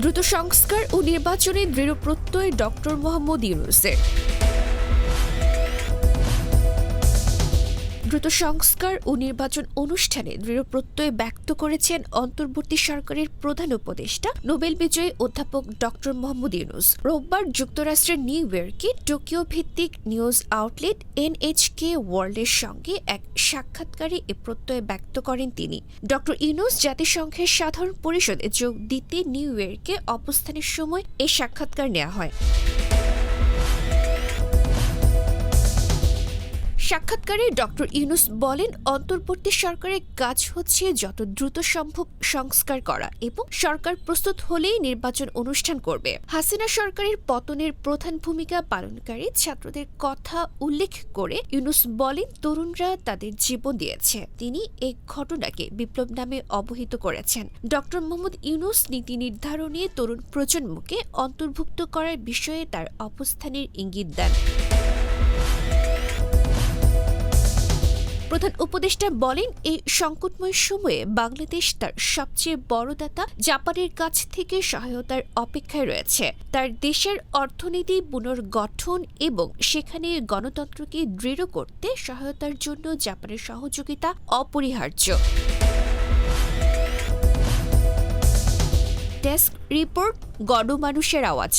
দ্রুত সংস্কার ও নির্বাচনে দৃঢ় প্রত্যয় ডক্টর মোহাম্মদ ইউনুসের। দ্রুত সংস্কার ও নির্বাচন অনুষ্ঠানে দৃঢ় প্রত্যয় ব্যক্ত করেছেন অন্তর্বর্তী সরকারের প্রধান উপদেষ্টা, নোবেল বিজয়ী অধ্যাপক ডক্টর মোহাম্মদ ইউনুস। রোববার যুক্তরাষ্ট্রের নিউ ইয়র্কে টোকিও ভিত্তিক নিউজ আউটলেট এনএইচকে ওয়ার্ল্ডের সঙ্গে এক সাক্ষাৎকারে এ প্রত্যয় ব্যক্ত করেন তিনি। ডক্টর ইউনুস জাতিসংঘের সাধারণ পরিষদে যোগ দিতে নিউ ইয়র্কে অবস্থানের সময় এ সাক্ষাৎকার নেওয়া হয়। সাক্ষাৎকারে ডক্টর ইউনুস বলেন, অন্তর্বর্তী সরকারের কাজ হচ্ছে যত দ্রুত সম্ভব সংস্কার করা এবং সরকার প্রস্তুত হলেই নির্বাচন অনুষ্ঠান করবে। হাসিনা সরকারের পতনের প্রধান ভূমিকা পালনকারী ছাত্রদের কথা উল্লেখ করে ইউনুস বলেন, তরুণরা তাদের জীবন দিয়েছে। তিনি এই ঘটনাকে বিপ্লব নামে অবহিত করেছেন। ডক্টর মোহাম্মদ ইউনুস নীতি নির্ধারণে তরুণ প্রজন্মকে অন্তর্ভুক্ত করার বিষয়ে তার অবস্থানের ইঙ্গিত দেন। প্রধান উপদেষ্টা বলেন, এই সংকটময় সময়ে বাংলাদেশ তার সবচেয়ে বড় দাতা জাপানের কাছ থেকে সহায়তার অপেক্ষায় রয়েছে। তার দেশের অর্থনীতি পুনর্গঠন এবং সেখানে গণতন্ত্রকে দৃঢ় করতে সহায়তার জন্য জাপানের সহযোগিতা অপরিহার্য। ডেস্ক রিপোর্ট, গণমানুষের আওয়াজ।